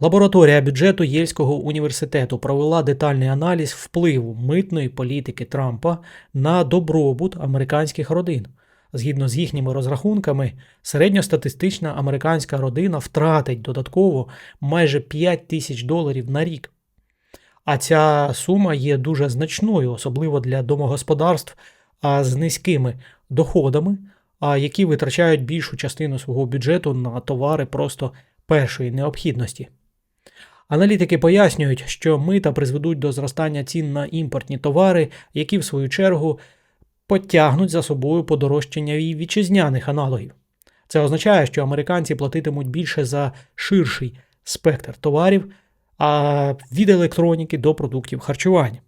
Лабораторія бюджету Єльського університету провела детальний аналіз впливу митної політики Трампа на добробут американських родин. Згідно з їхніми розрахунками, середньостатистична американська родина втратить додатково майже 5 тисяч доларів на рік. А ця сума є дуже значною, особливо для домогосподарств з низькими доходами, які витрачають більшу частину свого бюджету на товари просто першої необхідності. Аналітики пояснюють, що мита призведуть до зростання цін на імпортні товари, які в свою чергу потягнуть за собою подорожчання і вітчизняних аналогів. Це означає, що американці платитимуть більше за ширший спектр товарів, а від електроніки до продуктів харчування.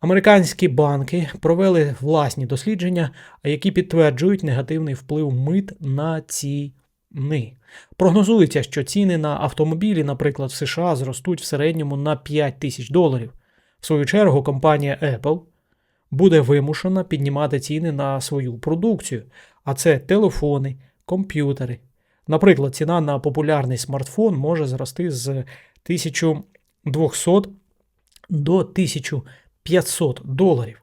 Американські банки провели власні дослідження, які підтверджують негативний вплив мит на ціни. Прогнозується, що ціни на автомобілі, наприклад, в США зростуть в середньому на 5 тисяч доларів. В свою чергу, компанія Apple буде вимушена піднімати ціни на свою продукцію, а це телефони, комп'ютери. Наприклад, ціна на популярний смартфон може зрости з 1200 до 1500 доларів.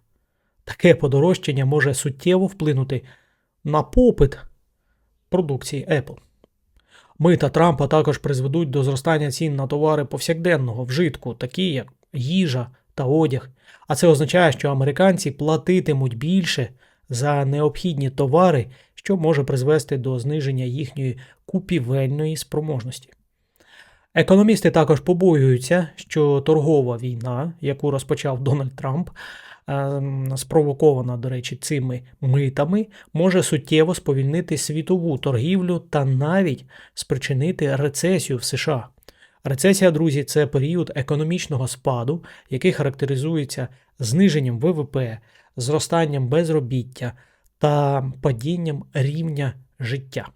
Таке подорожчання може суттєво вплинути на попит продукції Apple. Мита Трампа також призведуть до зростання цін на товари повсякденного вжитку, такі як їжа та одяг. А це означає, що американці платитимуть більше за необхідні товари, що може призвести до зниження їхньої купівельної спроможності. Економісти також побоюються, що торгова війна, яку розпочав Дональд Трамп, спровокована, до речі, цими митами, може суттєво сповільнити світову торгівлю та навіть спричинити рецесію в США. Рецесія, друзі, це період економічного спаду, який характеризується зниженням ВВП, зростанням безробіття та падінням рівня життя.